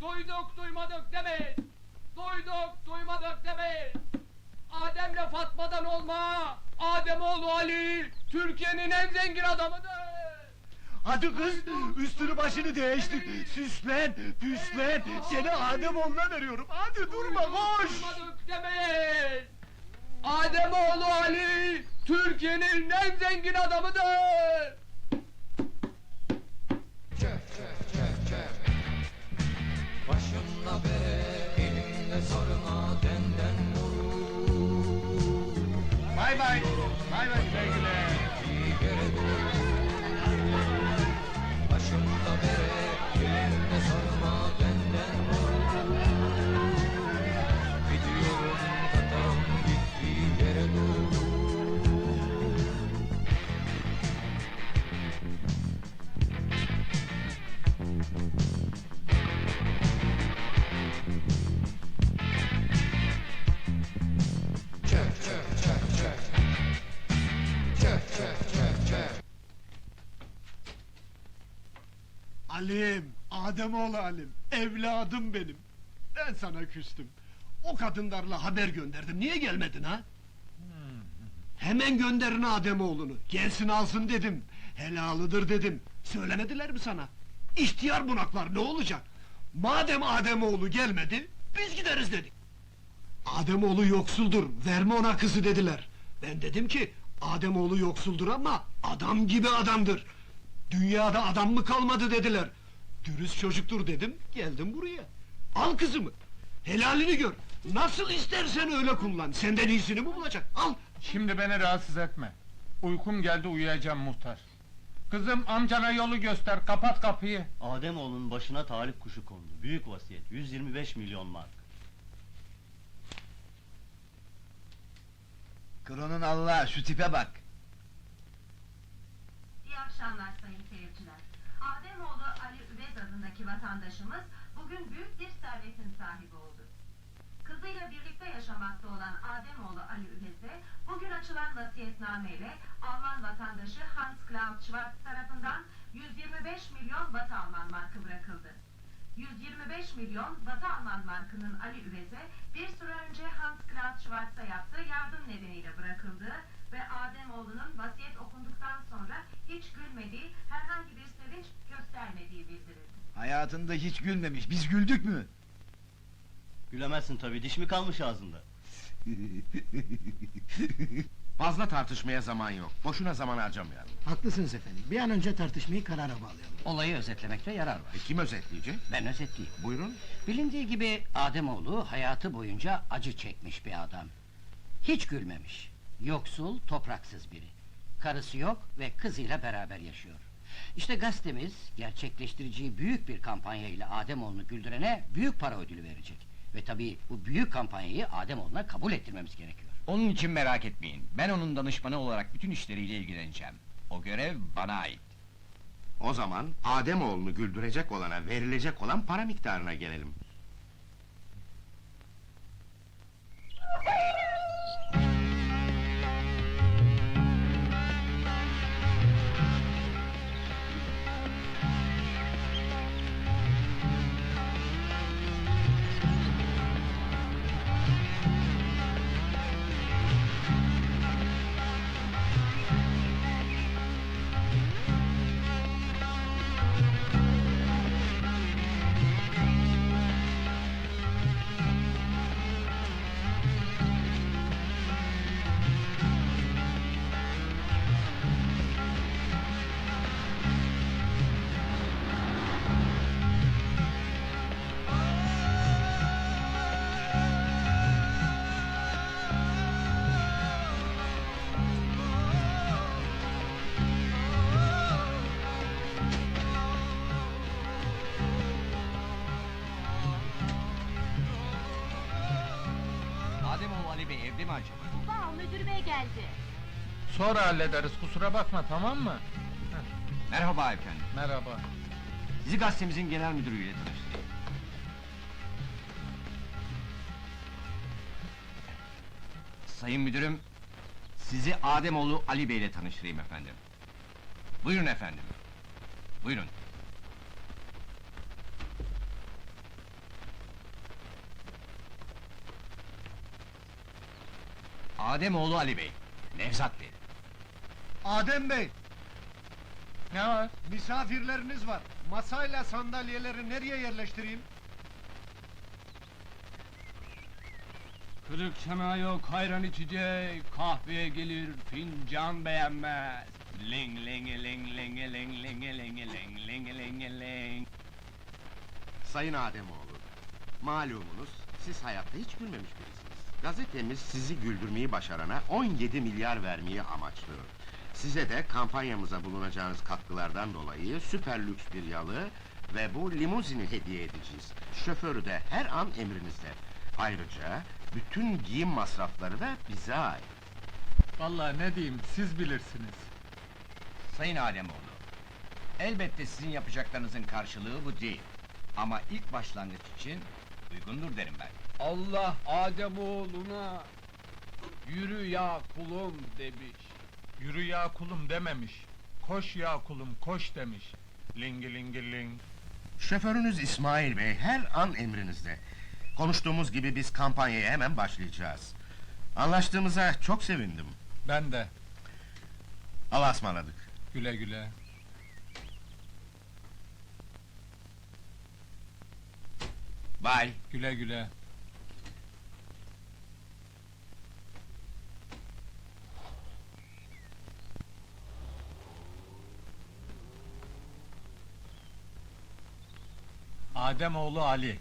Duyduk duymadık demeyin. Duyduk duymadık demeyin. Adem'le Fatma'dan olma. Ademoğlu Ali Türkiye'nin en zengin adamıdır. Hadi kız, üstünü başını değiştir. Süslen, püslen. Seni Ademoğlu'na veriyorum. Hadi durma, koş. Duymadık demeyin. Ademoğlu Ali Türkiye'nin en zengin adamıdır. Alim, Ademoğlu Alim. Evladım benim. Ben sana küstüm. O kadınlarla haber gönderdim. Niye gelmedin ha? Hemen gönderin Ademoğlu'nu. Gelsin alsın dedim. Helalıdır dedim. Söylemediler mi sana? İhtiyar bunaklar ne olacak? Madem Ademoğlu gelmedi, biz gideriz dedik. Ademoğlu yoksuldur, verme ona kızı dediler. Ben dedim ki, Ademoğlu yoksuldur ama adam gibi adamdır. Dünyada adam mı kalmadı dediler. Dürüst çocuktur dedim, geldim buraya. Al kızımı, helalini gör. Nasıl istersen öyle kullan, senden iyisini mi bulacak? Al! Şimdi beni rahatsız etme. Uykum geldi uyuyacağım muhtar. Kızım amcana yolu göster, kapat kapıyı. Ademoğlu'nun başına talip kuşu kondu. Büyük vasiyet. 125 milyon mark. Kronun Allah şu tipe bak. İyi akşamlar sayın seyirciler. Ademoğlu Ali Üvez adındaki vatandaşımız bugün büyük bir servetin sahibi oldu. Kızıyla birlikte yaşamakta olan Ademoğlu Ali Üvez'e bugün açılan vasiyetnameyle Alman vatandaşı Hans Klaus Schwarz tarafından 125 milyon Batı Alman markı bırakıldı. 125 milyon Batı Alman markının Ali Üvez'e bir süre önce Hans Klaus Schwarz'a yaptığı yardım nedeniyle bırakıldığı ve Ademoğlu'nun vasiyet okunduktan sonra hiç gülmediği, herhangi bir sevinç göstermediği bildirildi. Hayatında hiç gülmemiş. Biz güldük mü? Gülemezsin tabii, diş mi kalmış ağzında? Fazla tartışmaya zaman yok. Boşuna zaman harcamayalım. Haklısınız efendim. Bir an önce tartışmayı karara bağlayalım. Olayı özetlemekte yarar var. E, kim özetleyecek? Ben özetleyeyim. Buyurun. Bilindiği gibi Ademoğlu hayatı boyunca acı çekmiş bir adam. Hiç gülmemiş. Yoksul, topraksız biri. Karısı yok ve kızıyla beraber yaşıyor. İşte gazetemiz gerçekleştireceği büyük bir kampanya ile Ademoğlu'nu güldürene büyük para ödülü verecek. Ve tabii bu büyük kampanyayı Ademoğlu'na kabul ettirmemiz gerekiyor. Onun için merak etmeyin. Ben onun danışmanı olarak bütün işleriyle ilgileneceğim. O görev bana ait. O zaman Ademoğlu'nu güldürecek olana verilecek olan para miktarına gelelim. Evde mi acaba? Baba müdür bey geldi. Sonra hallederiz, kusura bakma tamam mı? Merhaba efendim. Merhaba. Sizi gazetemizin genel müdürüyle tanıştırayım. Sayın müdürüm, sizi Ademoğlu Ali Bey ile tanıştırayım efendim. Buyurun efendim. Buyurun. Ademoğlu Ali Bey. Nevzat Bey. Adem Bey, Ne var? misafirleriniz var. Masayla sandalyeleri nereye yerleştireyim? Kırık çanağı yok, hayran içecek, kahveye gelir, fincan beğenmez. Ling ling ling ling ling ling ling ling ling ling ling. Sayın Ademoğlu, malumunuz siz hayatta hiç gülmemiş birisiniz. Gazetemiz sizi güldürmeyi başarana 17 milyar vermeyi amaçlıyor. Size de kampanyamıza bulunacağınız katkılardan dolayı süper lüks bir yalı ve bu limuzini hediye edeceğiz. Şoförü de her an emrinizde. Ayrıca bütün giyim masrafları da bize ait. Vallahi ne diyeyim, siz bilirsiniz. Sayın Ademoğlu. Elbette sizin yapacaklarınızın karşılığı bu değil. Ama ilk başlangıç için uygundur derim ben. Allah Ademoğluna yürü ya kulum demiş. Yürü ya kulum dememiş. Koş ya kulum, koş demiş. Lingi lingi ling. Şoförünüz İsmail Bey her an emrinizde. Konuştuğumuz gibi biz kampanyaya hemen başlayacağız. Anlaştığımıza çok sevindim. Ben de. Allah'a ısmarladık. Güle güle. Bay. Güle güle. Adem oğlu Ali.